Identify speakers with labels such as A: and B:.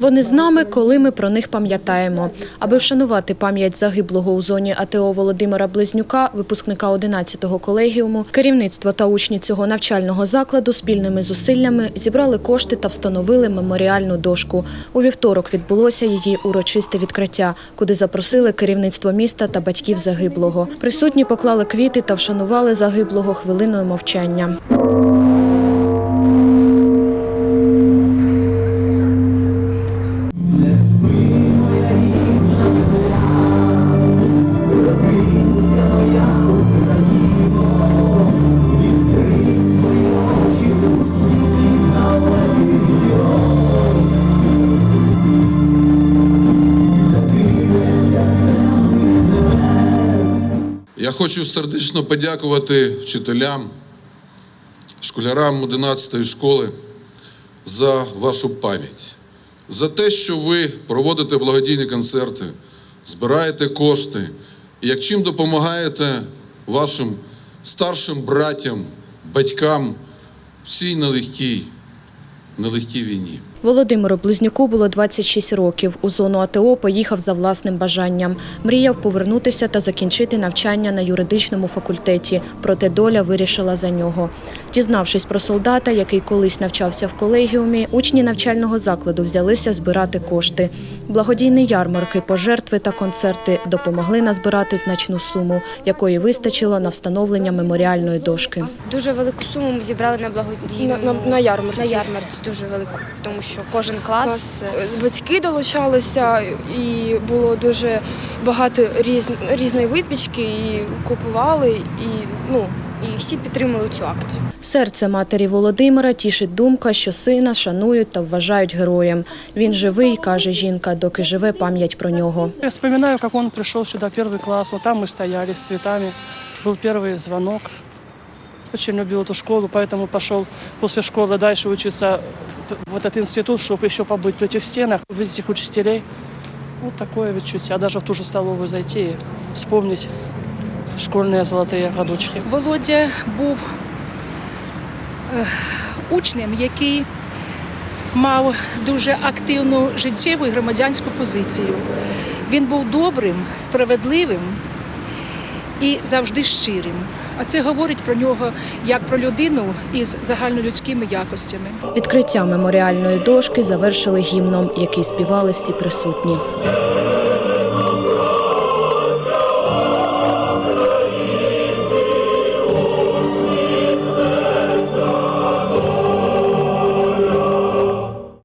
A: Вони з нами, коли ми про них пам'ятаємо. Аби вшанувати пам'ять загиблого у зоні АТО Володимира Близнюка, випускника 11-го колегіуму, керівництво та учні цього навчального закладу спільними зусиллями зібрали кошти та встановили меморіальну дошку. У вівторок відбулося її урочисте відкриття, куди запросили керівництво міста та батьків загиблого. Присутні поклали квіти та вшанували загиблого хвилиною мовчання.
B: Я хочу сердечно подякувати вчителям, школярам 11-ї школи за вашу пам'ять, за те, що ви проводите благодійні концерти, збираєте кошти і як чим допомагаєте вашим старшим братям, батькам в цій нелегкій, нелегкій війні.
A: Володимиру Близнюку було 26 років. У зону АТО поїхав за власним бажанням. Мріяв повернутися та закінчити навчання на юридичному факультеті. Проте доля вирішила за нього. Дізнавшись про солдата, який колись навчався в колегіумі, учні навчального закладу взялися збирати кошти. Благодійні ярмарки, пожертви та концерти допомогли назбирати значну суму, якої вистачило на встановлення меморіальної дошки.
C: Дуже велику суму ми зібрали на благодійну
D: На- на- на ярмарці.
C: На ярмарці дуже велику, тому що кожен клас,
D: Клас. Батьки долучалися, і було дуже багато різ, різної випічки, і купували, і ну,
C: і всі підтримали цю акцію.
A: Серце матері Володимира тішить думка, що сина шанують та вважають героєм. Він живий, каже жінка, доки живе пам'ять про нього.
E: Я вспоминаю, как он пришел сюда, первый класс. Вот там мы стояли с цветами. Был первый звонок. Очень любил эту школу, поэтому пошел после школы дальше учиться в этот институт, чтобы еще побыть в этих стенах, увидеть этих учителей. Вот такое ведь чуть. А даже в ту же столовую зайти и вспомнить школьные золотые годочки.
F: Володя був е, учнем, який мав дуже активну життєву і громадянську позицію. Він був добрим, справедливим і завжди щирим. А це говорить про нього як про людину із загальнолюдськими якостями.
A: Відкриття меморіальної дошки завершили гімном, який співали всі присутні.